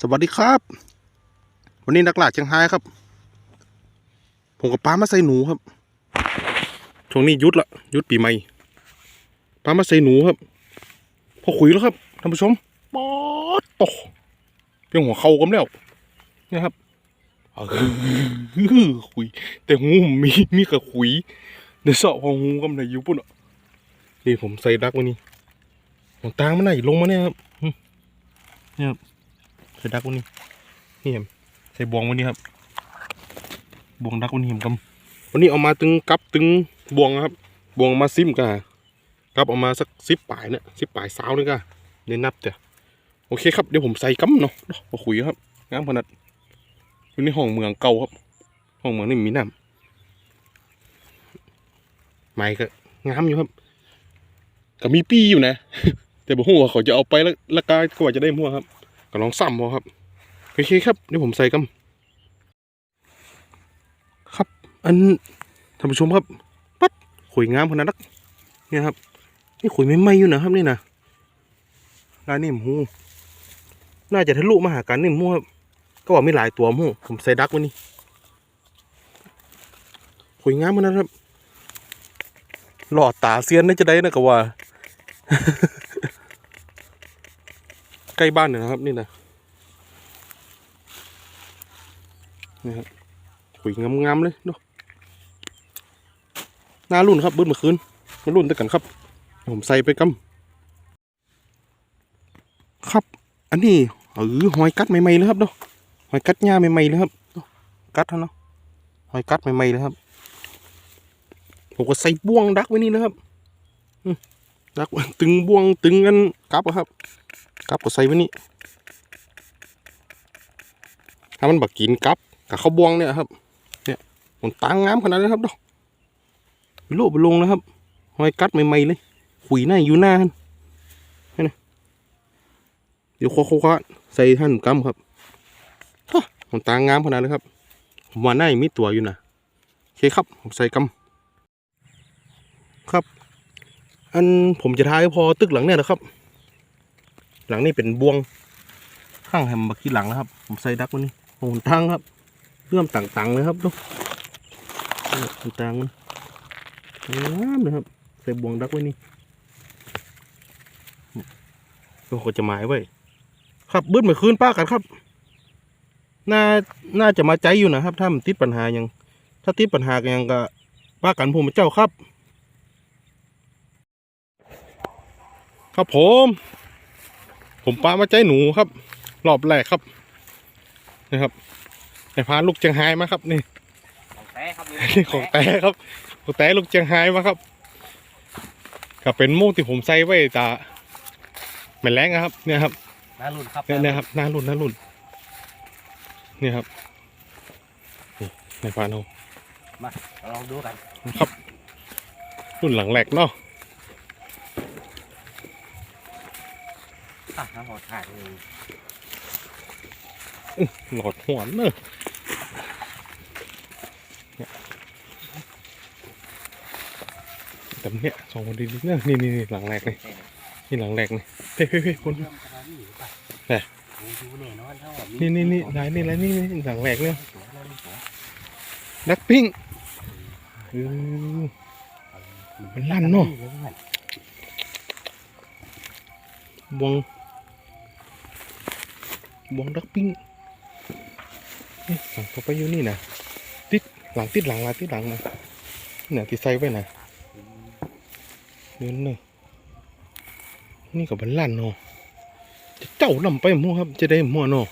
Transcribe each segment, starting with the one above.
สวัสดีครับ วันนี้นักล่าเชียงไฮ้ครับ ผมกับป้ามาใส่หนูครับ ช่วงนี้หยุดละหยุดปีใหม่ป้ามาใส่หนูครับพอขุยแล้วครับท่านผู้ชมปอดโตเพียงหัวเข่ากันแล้วเนี่ยครับเออขุย แต่หูมีมีกับขุยในเสาะของหูกำลังอยู่ปุ่นอะนี่ผมใส่ดักวันนี้ของตางมันไหนลงมาเนี่ยครับเนี่ยครับ ใส่ดักวันนี้นี่ครับใส่บวงวันนี้ครับบวงดักวันนี้ผมกำวันนี้เอามาตึงกับตึงบวงครับ บวงมาซิมกันกับเอามาสักสิบปลายเนี่ยสิบปลายสาวนี่ก็เน้นนับเถอะโอเคครับเดี๋ยวผมใส่กัมเนาะพอคุยครับงามขนาดอยู่ในห้องเมืองเก่าครับ ห้องเมืองนี่มีน้ำไม้ก็งามอยู่ครับก็มีปีอยู่นะ แต่บอกว่าเขาจะเอาไปแล้วละกาก็ว่าจะได้มั่วครับ ก็ลองซ้ำพอครับโอเคครับเดี๋ยวผมใส่กัมครับ อันท่านผู้ชมครับปัดขุยงามขนาดนักเนี่ยครับนี่ขุยไม่ไหมอยู่นะครับนี่นะลายนิ่มหูน่าจะทะลุมาหากันนิ่มหูครับก็ว่ามีหลายตัวหูผมใส่ดักไว้นี่ขุยงามขนาดครับหลอดตาเซียนน่าจะได้นะก็ว่า ใกล้บ้านเนี่ยนะครับ นี่นะนี่ครับขุยงามๆเลยเนาะหน้ารุ่นครับบิ้ลเมื่อคืนมารุ่นด้วยกันครับ ผมใส่ไปกำครับ อันนี้เออหอยกัดใหม่ๆเลยครับเนาะหอยกัดหญ้าใหม่ๆเลยครับกัดเท่าเนาะหอยกัดใหม่ๆเลยครับผมก็ใส่บ่วงดักไว้นี่นะครับ ดักตึงบ่วงตึงกันกลับครับกลับก็ใส่ไว้นี่ถ้ามันบักกินกลับกับข้าวบ่วงเนี่ยครับ เนี่ยผมตางงามขนาดนี้ครับเนาะไปโลบไปลงนะครับหอยกัดใหม่ๆเลย ขุยหน้าอยู่หน้าท่านนี่นะเดี๋ยวโคกๆใส่ท่านกำครับฮะผมตางงามขนาดเลยครับผมว่าหน้ามีตัวอยู่นะโอเคครับผมใส่กำครับ อันผมจะทายพอตึกหลังเนี่ยนะครับ หลังนี้เป็นบวงข้างแฮมบักกี้หลังนะครับ ผมใส่ดักไวันนี้ผมตั้งครับเรื่อมต่างๆเลยครับดูนี่ต่างๆมันงามเลยครับ ใส่บวงดักไว้นี่ก็จะหมายไว้ครับบึ้ดเมื่อคืนป้ากันครับ น่า น่าจะมาใจอยู่นะครับ ถ้ามันติดปัญหายัง ถ้าติดปัญหากันยังก็ป้ากันผมเจ้าครับ ครับผม ผมป้ามาใจหนูครับ รอบแรกครับนะครับไอ้พาลูกเจียงไฮ้มาครับนี่ของแท้ครับนี่ของแต่ครับของแต่ลูกเจียงไฮ้มาครับก็เป็นโม่งที่ผมใส่ไว้ตาแม่นแรงนะครับ เนี่ยครับน่ารุ่นครับเนี่ยเนี่ยครับหน้ารุ่นหน้ารุ่นเนี่ยครับนี่ในพานเอาลองดูกัน ครับ รุ่นหลังแหลกเนาะ อะน้ำหอดถ่ายเลยหลอดหัวเนอะแต่เนี่ยสองคนดีๆเนี่ยนี่นี่หลังแหลกนี่นี่หลังแหลกนี่เฮ้ยเฮ้ยเฮ้ยคนเรื่องขนาดนี้หรือเปล่าแหม่โอ้ยดูแน่นอนเท่านี่นี่นี่ลายนี่ลายนี่นี่หลังแหลกเนี่ยสวยเลยนักปิ้งเออมันลั่นเนอะบวง บวงดักปิ้งเอ๊ะหลังเขาไปอยู่นี่นะติดหลังติดหลังมาติดหลังมาเนี่ยที่ใส่ไว้นะเดินเนอะนี่กับบันลั่นเนาะจะเจ้าลำไปมั่วครับ จะได้มั่วเนาะ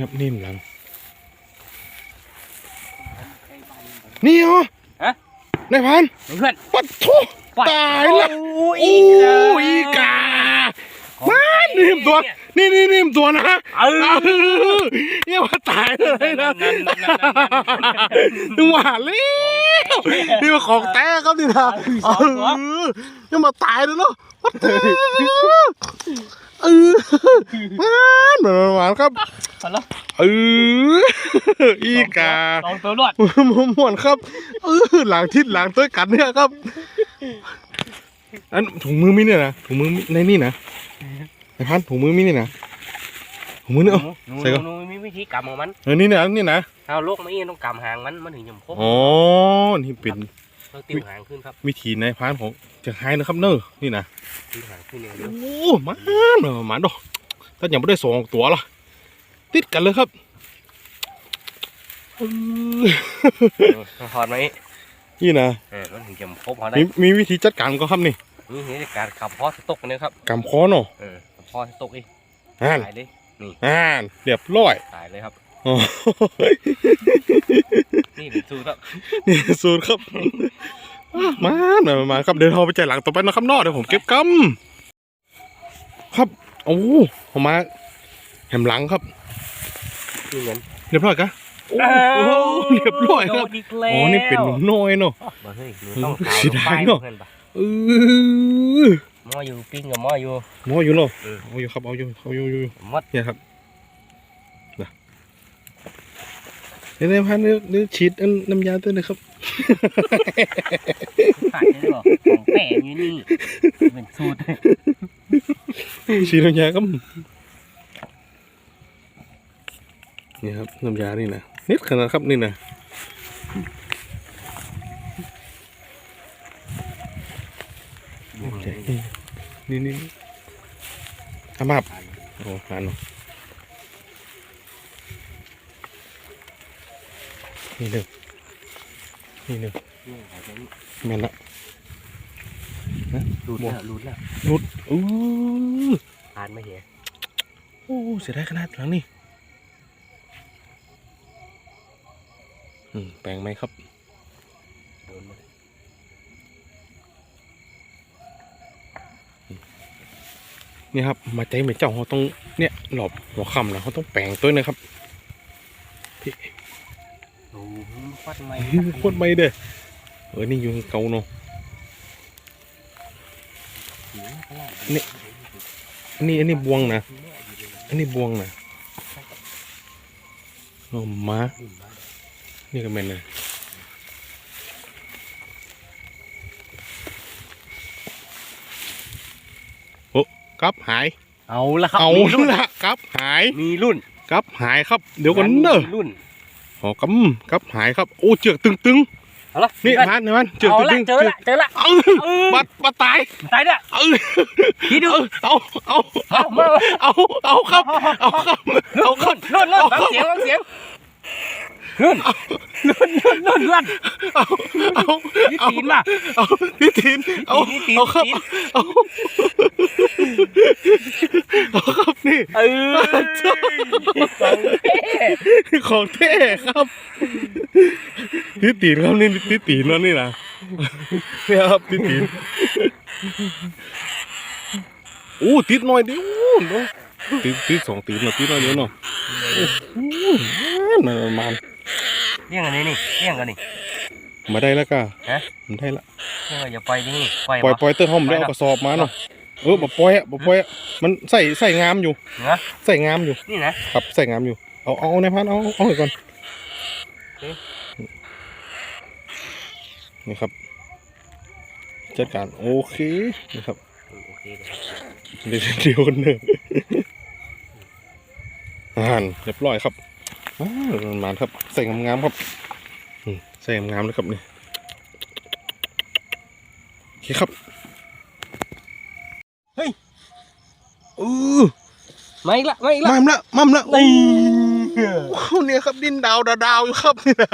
ครับนิ่มหลัง นี่เหรอฮะนายพันเพื่อนปัดโทตายละโอ้ยโอ้อีกามั นนิ่มตัวนี่นี่นิ่มตัวนะเออเอเนี่ยว่าตายเลยนะนึกว่าแล้วนี่มาของแต้ครับนี่นะเออยังมาตายเลยเนาะเออมันเหมือนหวานครับเอออีกาลองตัวรวดม่วนครับเออหลังทิศหลังตัวกันเนี่ยครับอันถุงมือมิเนี่ยนะถุงมือในนี่นะ ไอ้พันถุงมือมีนี่นะถุงมือนี่เอ้าหนูใส่ก่อน หนูมีวิธีกำของมันเออนี่นะนี่นะเอาโลกมาเองต้องกำหางมันมันถึงจะครบอ๋อนี่เป็นต้องติ้วหางขึ้นครับวิธีในพานของเจียงไฮ้นะครับเนอะนี่นะติ้วหางขึ้นเองโอ้มันเนอะมันดอกถ้ายังไม่ได้สองตัวล่ะติดกันเลยครับเออถอดไหมนี่นะเออมันถึงจะครบเขาได้มีมีวิธีจัดการก็ครับนี่นี่นี่การขับพอสตกกันนะครับกำคอเนาะเออขับพ อสตกอีกอ่านตายเลยอ่านเรียบร้อยตายเลยครับอ๋อนี่เป็นสูตรครับนี่สูตรครับ มามามามาครับเดี๋ยวเราไปจ่ายหลังต่อไปนะครับเนอกเดี๋ยวผมเก็บกำครับโอ้ผมมาแหมหลังครับนี่เงินเรียบร้อยกะโอ้โหเรียบร้อยครับโดนอีกแล้วอ๋อนี่เป็นหนุ่มน้อยเนาะบ่เฮ้ยหนูต้องเออขาวเสียดายไฟเนอะเพื่อนปะเออ หม้ออยู่ปิ้งกับหม้ออยู่ หมออยู่เนาะเออ เอาอยู่ครับ เอาอยู่เอาอยู่อยู่หมดเนี่ยครับนะเดี๋ยวในพันนึกนึกฉีดอันน้ำยาตัวหนึงครับ ขาดเลยหรอของแปะอยู่นี่เป็นสูตรฉีดน้ำยาก็นี่ครับน้ำยานี่นะนิดขนาดครับนี่นะ นี่นี่นี่อามาบโอ้หานเนาะนี่หนึ่งนี่หนึ่งแม่นละรูดแล้วรูดแล้วรุดอู้ผ่านมาเหี้ยโอ้เสียดายขนาดหลังนี่อืมแปลงไหมครับ นี่ครับ มาใจเหมือนเจ้าเขาต้องเนี่ยหลบหัวคำนะเขาต้องแปลงตัวนะครับโอ้โหฟัดไม่โคตรไม่เด้อเออนี่อยุงเกาเนาะนี่อันนี้อันนี้บวงนะอันนี้บวงนะโอ้มานี่ก็แม่นเลย กลับหาย เอาละครับเอามีรุ่นละกลับหายมีรุ่นกลับหายครับ เดี๋ยวก่อนเนอะมีรุ่นอ๋อกำกลับหายครับ โอ้เจือกตึงตึงเอาละๆนี่พันนี่มันเจือกเอาตึงละตึงเจอละเจอละเออเออบัดบัดตายตายเนี่ยเออคิดดูเอาเอาเอาเอามาเอาเอาครับเอาครับเอาครับรุ่นรุ่นฟังเสียงฟังเสียง รุ่นรุ่นรุ่นรุ่นรุ่นเอาเอานี่เอาตีนมาเอาพี่ทีนเอานี่ตีนเอาครับตีน เอาเอาครับนี่เออของแท้ของแท้ครับพี่ตีนครับนี่พี่ตีนแล้วนี่นะเนี่ยครับพี่ตีนโอ้ติดหน่อยดิโอ้เนาะติดติดสองตีนเนาะติดหน่อยเดียวเนาะโอ้โหมันมัน เรียงกันนี่นี่เรียงกันนี่มาได้แล้วก็ฮะมันได้ละเรียงกันอย่าปล่อยนี่ปล่อยปล่อยบ่ปล่อยเตอร์ทอมได้เอากระสอบมาเนาะเออบ่ปล่อยอะบ่ปล่อยอะมันใส่ใส่งามอยู่เนาะใส่งามอยู่นี่นะครับใส่งามอยู่เอาเอาในพันเอาเอาให้ก่อนนี่ครับจัดการโอเคนี่ครับโอเคเลยครับเดี๋ยวเดี๋ยวกันเนอะอ่านเรียบร้อยครับอ่า มันมาครับใส่งามๆครับอืมใส่งามๆเลยครับนี่โอเคครับเฮ้ยเออมาอีกละมาอีกละมั่มละมั่มละนี่โอ้โหเนี่ยครับดินดาวดาวดาวอยู่ครับนี่นะ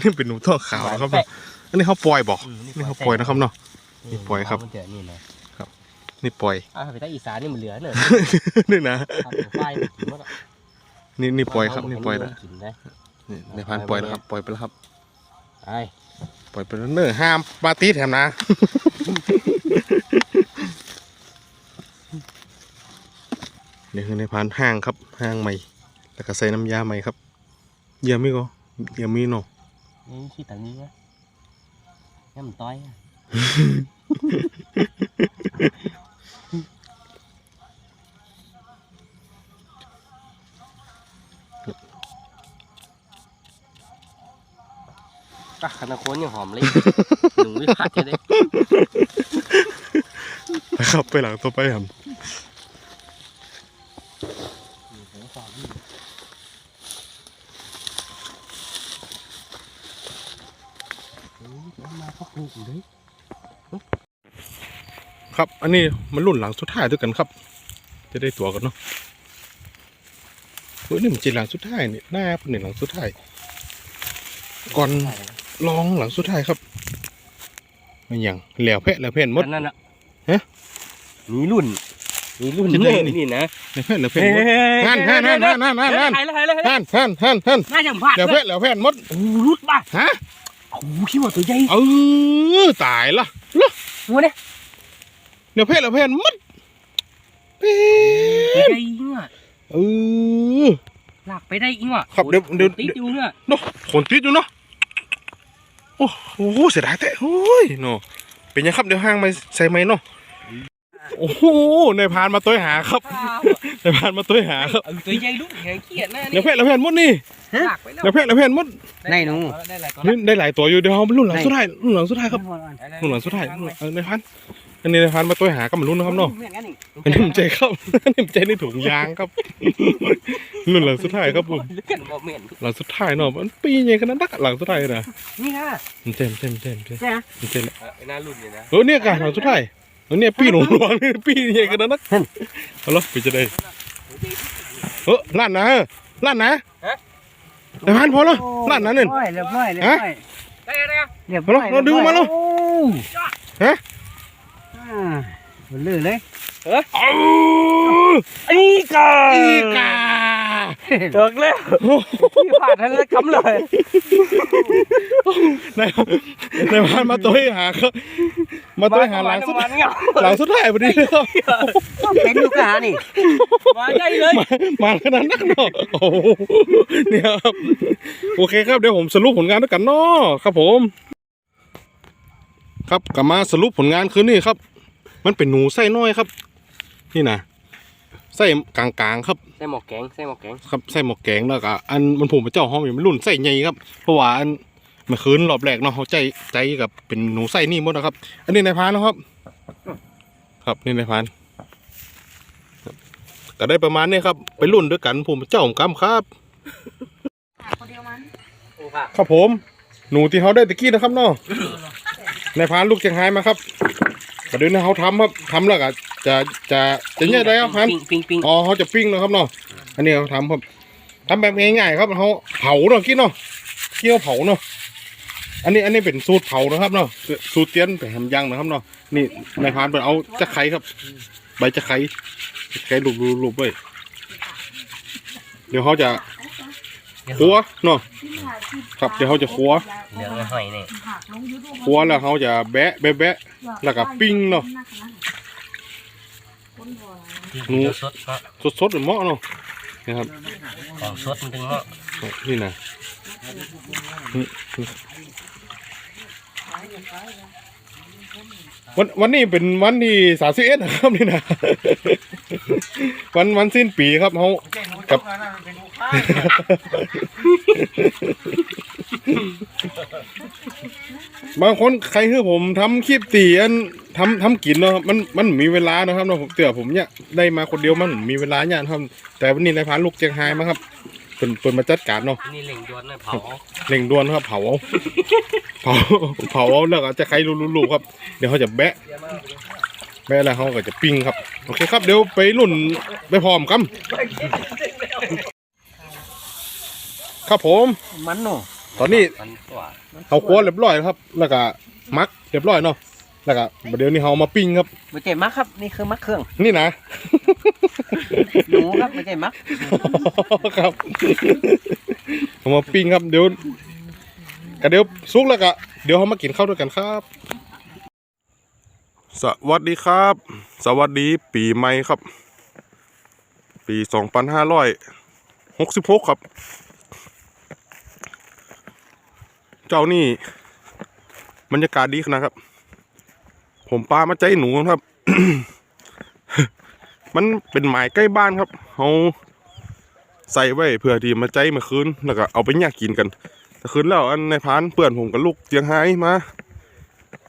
นี่เป็นหนูทองขาวครับแปะอันนี้เขาปล่อยบอกอืมนี่เขาปล่อยนะครับเนาะนี่ปล่อยครับมันเจอนี่นะนี่ปล่อยอ่าไปใต้อีสานนี่มันเหลือเนอะนี่นะครับไฟมั นกินหมดอะนี่นี่ปล่อยครับนี่ปล่อยแล้แล้วกินได้นี่ในพันปล่อยแล้วครับปล่อยไปแล้วครับไอ้ปล่อยไปแล้วเนอะห้ามปาร์ตี้แถมนะนี่คือในพานห้างครับห้างใหม่ แล้วก็ใส่น้ำยาใหม่ครับเยี่ยมไหมก็เยี่ยมมีเนาะนี่ขี้ตังนี้วะนี่มันต้อย อะขนาดโค้นยังหอมเลย หนูวิพัฒน์เลยนะครับไปหลังตัวไปครับครับ อันนี้มันรุ่นหลังสุดท้ายด้วยกันครับ จะได้ตัวกันเนาะเฮ้ยนี่มันจีหลังสุดท้ายนี่หน้าเป็นหลังสุดท้ายก่อน ลองหลังสุดท้ายครับมันอย่างแหล้วแพะแหล้วแพะหมดนั่นน่ะฮะมีรุ่นมีรุ่นจะได้เลยนี่นี่นะแหล้วแพะแหล้วแพะหมดนั่นนั่นนั่นนั่นนั่นนั่นนั่นหายแล้วหายแล้วหายแล้วฮั่นฮั่นฮั่นฮั่นน่าจะพลาดแหล้วเลยแพะแหล้วแพะหมดโอ้รุดป่ะฮะโอ้คิดว่าตัวใหญ่เออตายละหัวเนี่ยแหล้วแพะแหล้วแพะหมดเป๊ตัวะใหญ่เงี้ยเออลากไปได้อีกว่ะครับเดี๋ยวเดี๋ยวติดอยู่เนี่ยเนาะขนติดอยู่เนาะโอ้โหเสียดายแต่โอ้ยเนาะเป็นยังครับเดี๋ยวห้างมาใส่ไหมเนาะโอ้โหในายพรานมาตัวหาครับในายพรานมาตัวหาครับเออตัวใหญ่ลูกใหญ่เกียดนะแหล้วแพะแหล้วแพะหมดนี่ลากไปแล้วแหล้วแพะแหล้วแพะหมดได้หนูได้หลายตัวนี่ได้หลายตัวอยู่เดี๋ยวเอารุ่นหลังสุดท้ายรุ่นหลังสุดท้ายครับแล้วรุ่นหลังสุดท้ายเออในายพัน อันนี้ในายพันมาตัวหาก็มารุ่นนะครับเนาะเหมือนกันนี่อันนี้ผมใจครับอันนี้ผมใจในถุงยางครับรุ่นหลังสุดท้ายครับผมเลือกกันโมเมนต์หลังสุดท้ายเนาะมันปีใหญ่ขนาดนักหลังสุดท้ายนะนี่ค่ะมันเต็มเต็มเต็มเต็มใช่ไหมมันเต็มไอ้หน้ารุ่นเนี่ยนะเออเนี่ยกันหลังสุดท้ายเออเนี่ยปีหลงหลวงนี่ปีใหญ่ขนาดนักเอาละไปจะได้เออลั่นนะลั่นนะแต่พันพอแล้วลั่นนะเนี่ยเรียบร้อยเรียบร้อยได้ได้เรียบร้อยเราดึงมาแล้วโอ้ฮะ อ่ามันลื่นเลยเอาอีกาอีกาเลิกแล้วพี่ผ่านทั้งคำเลยในในพันมาตัวหาครับมาตัวหาหลังสุดมันเงาหลังสุดท้ายพอดีเลยครับเป็นอยู่กะหานี่มาใหญ่เลยมามาขนาดนั้นเนาะโอ้โหเนี่ยครับโอเคครับเดี๋ยวผมสรุปผลงานด้วยกันเนาะครับผม ครับกลับมาสรุปผลงานคืนนี้ครับ มันเป็นหนูไส้น้อยครับ นี่นะไส้กลางๆครับใส่หมอกแกงใส่หมอกแกงครับไส้หมกแกงแล้วก็อันมันผมเป็นเจ้าห้องอยู่มันรุ่นไส้ใหญ่ครับเพราะว่าอันเมื่อคืนรอบแรกเนาะเขาใจใจกับเป็นหนูไส้นี่หมดนะครับ อันนี้นายพรานนะครับ ครับนี่นายพรานครับก็ได้ประมาณนี้ครับไปรุ่นด้วยกันผมเป็นเจ้าของกรรมครับโอ้ค่ะครับผม หนูที่เขาได้ตะกี้นะครับเนาะนายพรานลูกเชียงไฮ้มาครับ ประเดี๋ยวนี้เขาทำครับทำแล้วก็จะจะจะเนี่ยได้ครับพันปิ้งปิ้งปิ้งอ๋อเขาจะปิ้งนะครับเนาะอันนี้เขาทำครับทำแบบง่ายๆครับเขาเผาเนาะกินเนาะเกี่ยวเผาเนาะอันนี้อันนี้เป็นสูตรเผานะครับเนาะสูตรเตียนแต่ทำยังนะครับเนาะนี่นายพรานเป็นเอาจะไคร้ครับ ใบจะไคร้จะไคร้ลูบๆๆไว้เดี๋ยวเขาจะ คั่วเนาะครับเดี๋ยวเขาจะคั่วเหลืองหอยนี่คั่วแล้วเขาจะแบะแบะแบะแล้วก็ปิ้งเนาะหนูสดเนาะสดๆหรือเหมาะเนาะนะครับของสดมันถึงเนาะนี่นะนี่วันวันนี้เป็นวันที่สามสิบเอ็ดนะครับนี่นะวันวันสิ้นปีครับเขากับ บางคนใครคือผมทำคลิปตีอันทำทำกินเนาะครับมันมันมีเวลานะครับเนาะผมเตือผมเนี่ยได้มาคนเดียวมันมีเวลาเนี่ยครับแต่วันนี้นายพรานลูกเจียงไฮ้มาครับเป็นเป็นมาจัดการเนาะ นี่เหล่งยวนเลยเผาเร่งด่วนครับเผาเอา เผาเผาเอาแล้วก็จะใครรู้ๆๆครับ เดี๋ยวเขาจะแบะ แบะแล้วเขาก็จะปิ้งครับ โอเคครับเดี๋ยวไปรุ่นไปพร้อมกัน ครับผม มันเนาะตอนนี้มันตัวเขาคั่วเรียบร้อยแล้วครับ แล้วก็มักเรียบร้อยเนาะแล้วก็เดี๋ยวนี้เขาเอามาปิ้งครับไม่ใช่มักครับ นี่คือมักเครื่อง นี่นะหนูครับไม่ใช่มักครับเอามาปิ้งครับเดี๋ยวก็เดี๋ยวซุกแล้วก็เดี๋ยวเขามากินข้าวด้วยกันครับ สวัสดีครับ สวัสดีปีใหม่ครับ ปีสองพันห้าร้อยหกสิบหกครับ เจ้านี่บรรยากาศดีขนาดครับ ผมปลามาใจหนูครับ มันเป็นหมายใกล้บ้านครับเขาใส่ไว้เพื่อที่มาใจมื่อคืนแล้วก็เอาไปย่างกินกันแต่คืนแล้วอันในพานเปื่อนผมกับลูกเตียงไฮ้มา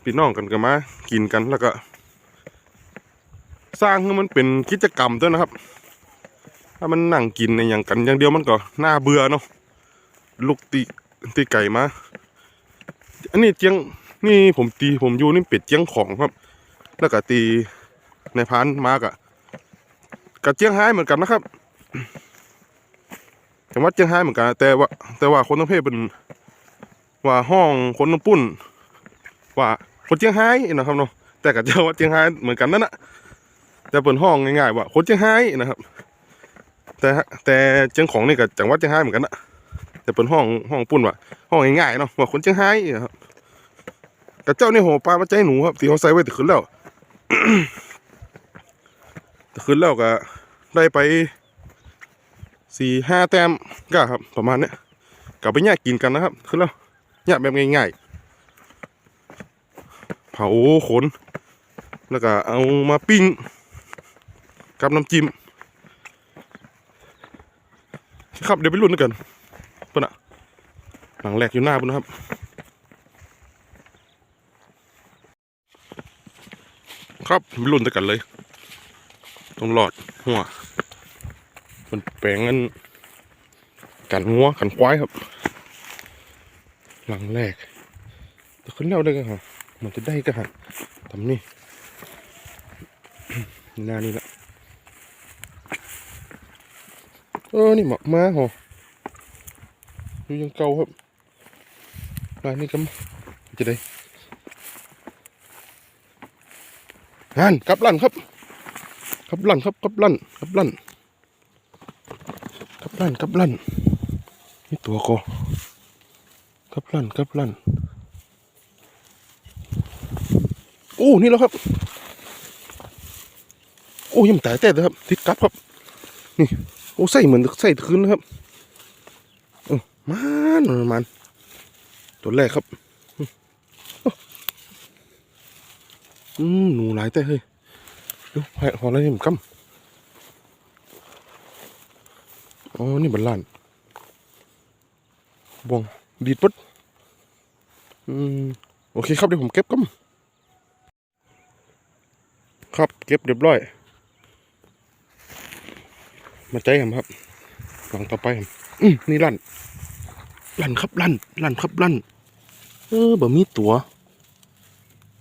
พี่น้องกันก็มา กินกันแล้วก็ สร้างให้มันเป็นกิจกรรมด้วยนะครับ ถ้ามันนั่งกินในอย่างกันอย่างเดียวมันก็น่าเบื่อเนาะลูกตีตีไก่มา อันนี้เตียงนี่ผมตีผมอยู่นี่เป็ดเจียงของครับ แล้วก็ตีในพานมากอะกับเจียงไฮ้เหมือนกันนะครับจังหวัดเจียงไฮ้เหมือนกัน แต่ว่า แต่ว่าคนทั้งเพศเป็นว่าห้องคนน้ำปุ้นว่าคนเจียงไฮ้นะครับเนาะแต่กับจังหวัดเจียงไฮ้เหมือนกันนั่นแหละแต่เป็นห้องง่ายๆว่าคนเจียงไฮ้นะครับ แต่แต่เจียงของนี่กับจังหวัดเจียงไฮ้เหมือนกันนะ แต่เป็นห้องห้องปุ้นว่าห้องง่ายๆเนาะว่าคนเจียงไฮ้ครับกับเจ้านี่โหปลามาใจหนูครับที่เขาใส่ไว้แต่ขึ้นแล้วแต่ขึ้นแล้วก็ได้ไปสี่ห้าแต้มก็ครับ ประมาณเนี้ยกลับไปแยกกินกันนะครับ ขึ้นแล้วแยกแบบง่ายๆ เผาขน แล้วก็เอามาปิ้งกับน้ำจิ้มครับเดี๋ยวไปรุ่นกัน หลังแรกอยู่หน้าเพื่อนนะครับครับรุ่นด้วยกันเลยต้องหลอดหัวมันแปลงกันกันงัวกันควายครับ หลังแรกแต่ขึ้นแล้วได้กันฮะมันจะได้กันฮะทำนี่หน้านี่ละเออนี่หมามาหอดูยังเก่าครับ ลายนี่ก็จะได้งานกลับลั่นครับกลับลั่นครับกลับลั่นกลับลั่นกลับลั่นกลับลั่นนี่ตัวก็กลับลั่นกลับลั่นโอ้ นี่แล้วครับ โอ้ยังตายแต่เลยครับ ติดกลับครับ นี่ โอ้ ใส่เหมือนใส่คืนนะครับโอ้มันมัน ตัวแรกครับ อืมหนูหลายแต่เฮ้ยดูหอยออะไรนี่มันกำอ๋อ นี่บันลานบองดีดปึ๊ดอืม โอเคครับเดี๋ยวผมเก็บกำครับ เก็บเรียบร้อย มาใจผมครับหลังต่อไปครับอืมนี่ลั่นลั่นครับลั่นลั่นครับลั่น เออบ่มีตัว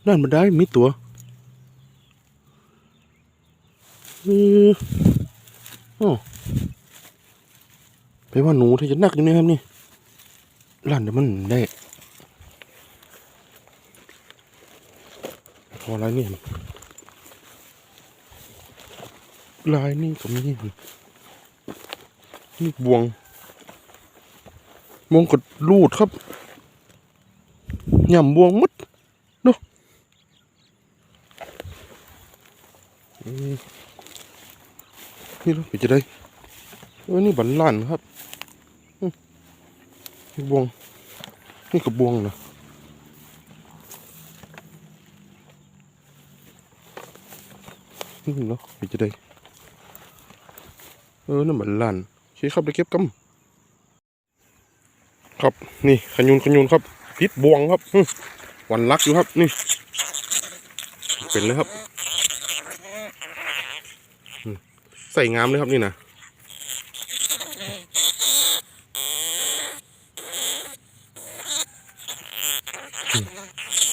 ลั่นมาได้มีตัวเอออไปว่าหนูที่จะนักอยู่นี่ครับนี่ลั่นเดี๋ยวมันได้พออะไรนี่ลายนี่ก็มีนี่บวงบวงกดรูดครับ ย่ำบวงหมดเนาะนี่เราไปจะได้เออนี่บันลันครับนี่บวง นี่กับบวงนะนี่เนาะไปจะได้เออนั่นบันลันโอเคครับไปเก็บกำครับ นี่ขยุนขยุนครับ พิษบวงครับวันลักอยู่ครับนี่ เป็นเลยครับใส่งามเลยครับนี่นะ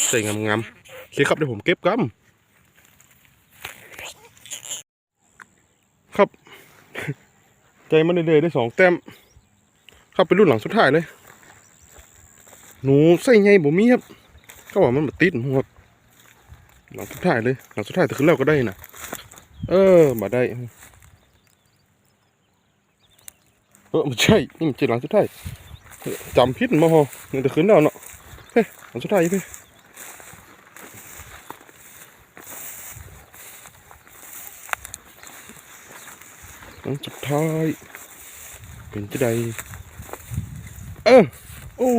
ใส่งามงามโอเคครับเดี๋ยวผมเก็บกำครับ ใจมันเลยได้สองแต้ม ครับเป็นรุ่นหลังสุดท้ายเลย หนูใส่ไงบ่มีครับก็ว่ามันมาติดหมดหลังสุดท้ายเลยหลังสุดท้ายแต่ขึ้นแล้วก็ได้นะเออมาได้เออไม่ใช่นี่มันเจ็ดหลังสุดท้ายจำพิษมาฮอนี่แต่ขึ้นแล้วเนาะเฮ้ยหลังสุดท้ายอีกเฮ้ยหลังสุดท้ายเป็นจะได้เออ โอ้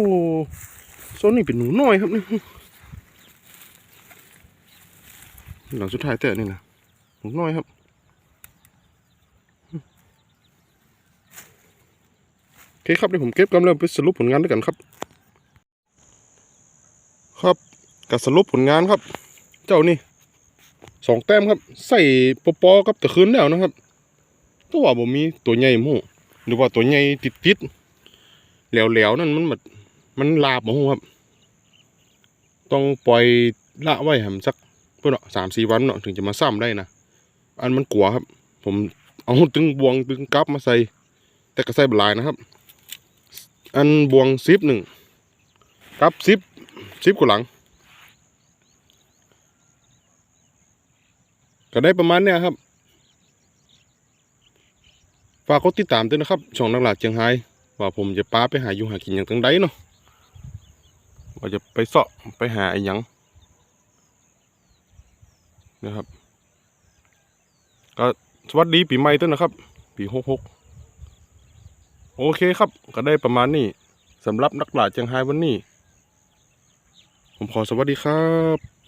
โซนนี่เป็นหนูน้อยครับนี่หลังสุดท้ายแต่นี่นะหนูน้อยครับโอเคครับเดี๋ยวผมเก็บกำลังไปสรุปผลงานด้วยกันครับ ครับกับสรุปผลงานครับ เจ้านี่สองแต้มครับ ใส่ปอปอกับแตะคืนแล้วนะครับตัวว่าผมมีตัวใหญ่หมู่หรือว่าตัวใหญ่ติดติด ๆแหลวๆนั่นมันแบบมันลาบหมูครับ ต้องปล่อยละไว้แหมสักเพื่อนเนาะสามสี่วันเนาะถึงจะมาซ้ำได้นะอันมันกลัวครับ ผมเอาตึงบวงตึงกับมาใส่ แต่ก็ใส่บลายนะครับ อันบวงซิปหนึ่งกับซิปซิปกว่าหลัง ก็ได้ประมาณเนี้ยครับฝากกดติดตามด้วยนะครับ ช่องนักหลาดเชียงไฮ้ ว่าผมจะป้าไปหาอยู่หากินอย่างตั้งใดเนาะว่าจะไปเสาะไปหาไอ้หยังนะครับ ก็สวัสดีปีใหม่ด้วยนะครับ ปีหกหกโอเคครับ ก็ได้ประมาณนี้สำหรับนักหลาดเชียงไฮ้วันนี้ ผมขอสวัสดีครับ